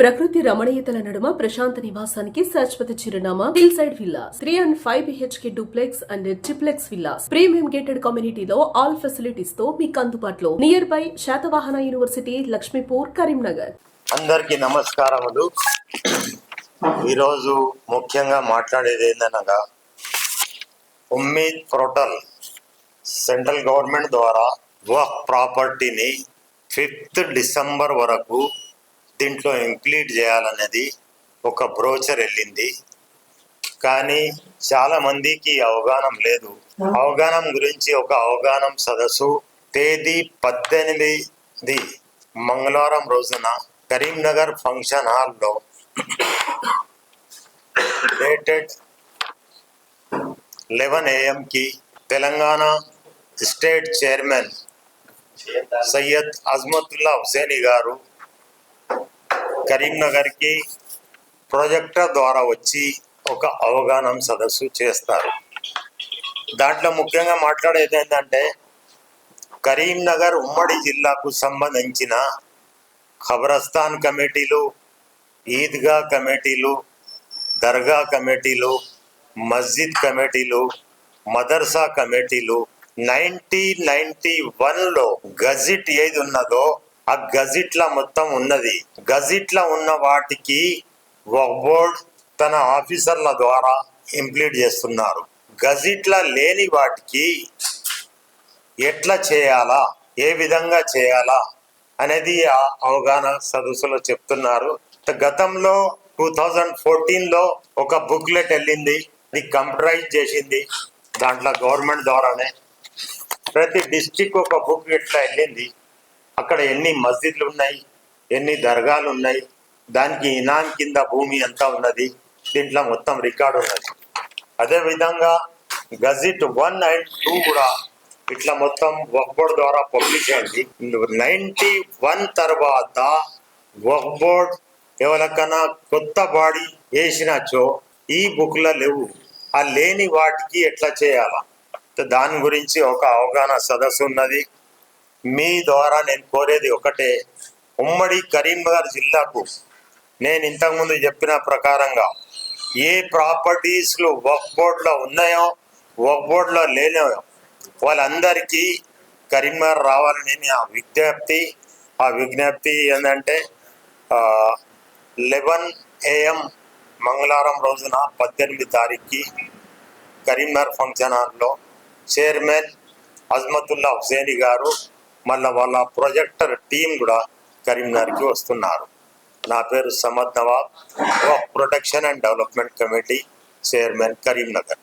ప్రకృతి రమణీయతల నడుమ ప్రశాంత నివాసానికి శాశ్వత చిరునామా hill side villas. Three and five BHK duplex and triplex villas. Premium gated కమ్యూనిటీలో ఆల్ ఫెసిలిటీస్తో మీకు అందుబాటులో. Near by Satavahana university Laxmipur Karimnagar. అందరికీ నమస్కారములు. ఈరోజు ముఖ్యంగా మాట్లాడేది ఏందనగా ఉమ్మీద్ పోర్టల్ సెంట్రల్ గవర్నమెంట్ ద్వారా వక్ ప్రాపర్టీని ఫిఫ్త్ డిసెంబర్ వరకు దీంట్లో ఇంక్లూడ్ చేయాలనేది ఒక బ్రోచర్ వెళ్ళింది. కానీ చాలా మందికి అవగాహన లేదు. అవగాహన గురించి ఒక అవగాహన సదస్సు తేదీ పద్దెనిమిది మంగళవారం రోజున కరీంనగర్ ఫంక్షన్ హాల్లో డేటెడ్ లెవెన్ ఏఎంకి తెలంగాణ స్టేట్ చైర్మన్ సయ్యద్ అజ్మతుల్లా హుసేని గారు కరీంనగర్కి ప్రొజెక్టర్ ద్వారా వచ్చి ఒక అవగాహన సదస్సు చేస్తారు. దాంట్లో ముఖ్యంగా మాట్లాడేది ఏంటంటే కరీంనగర్ ఉమ్మడి జిల్లాకు సంబంధించిన ఖబరస్థాన్ కమిటీలు ఈద్గా కమిటీలు దర్గా కమిటీలు మస్జిద్ కమిటీలు మదర్సా కమిటీలు నైన్టీన్ నైన్టీ వన్లో గజిట్ ఏది ఉన్నదో ఆ గజిట్ల మొత్తం ఉన్నది. గజిట్ల ఉన్న వాటికి ఒక బోర్డ్ తన ఆఫీసర్ల ద్వారా ఇంప్లీట్ చేస్తున్నారు. గజిట్ల లేని వాటికి ఎట్లా చేయాలా? ఏ విధంగా చేయాలా? అనేది ఆ అవగాహన సదస్సులో చెప్తున్నారు. గతంలో టూ థౌజండ్ ఫోర్టీన్లో ఒక బుక్లెట్ వెళ్ళింది. అది కంప్యూటరైజ్ చేసింది దాంట్లో గవర్నమెంట్ ద్వారానే. ప్రతి డిస్టిక్ ఒక బుక్ ఇట్లా వెళ్ళింది. అక్కడ ఎన్ని మస్జిద్లు ఉన్నాయి ఎన్ని దర్గాలు ఉన్నాయి దానికి ఇనాం కింద భూమి ఎంత ఉన్నది దీంట్లో మొత్తం రికార్డు ఉన్నది. అదే విధంగా గజిట్ వన్ అండ్ టూ కూడా ఇట్లా మొత్తం వక్బోర్డ్ ద్వారా పబ్లిష్ అయింది నైన్టీ వన్ తర్వాత వక్బోర్డ్ ఎవరికైనా కొత్త బాడీ వేసినచో ఈ బుక్లో లేవు. ఆ లేని వాటికి ఎట్లా చేయాలా? దాని గురించి ఒక అవగాహన సదస్సు ఉన్నది. మీ ద్వారా నేను కోరేది ఒకటే. ఉమ్మడి కరీంనగర్ జిల్లాకు నేను ఇంతకుముందు చెప్పిన ప్రకారంగా ఏ ప్రాపర్టీస్లు వర్క్ బోర్డులో ఉన్నాయో వర్క్ బోర్డులో లేనాయో వాళ్ళందరికీ కరీంనగర్ రావాలని నా విజ్ఞప్తి. ఆ విజ్ఞప్తి ఏంటంటే లెవెన్ ఏఎం మంగళవారం రోజున పద్దెనిమిది తారీఖుకి కరీంనగర్ ఫంక్షన్ హాల్లో చైర్మన్ అజ్మతుల్లా హుసేని గారు మళ్ళీ వాళ్ళ ప్రొజెక్టర్ టీం కూడా కరీంనగర్కి వస్తున్నారు. నా పేరు Samad Nawab protection and development committee chairman Karimnagar.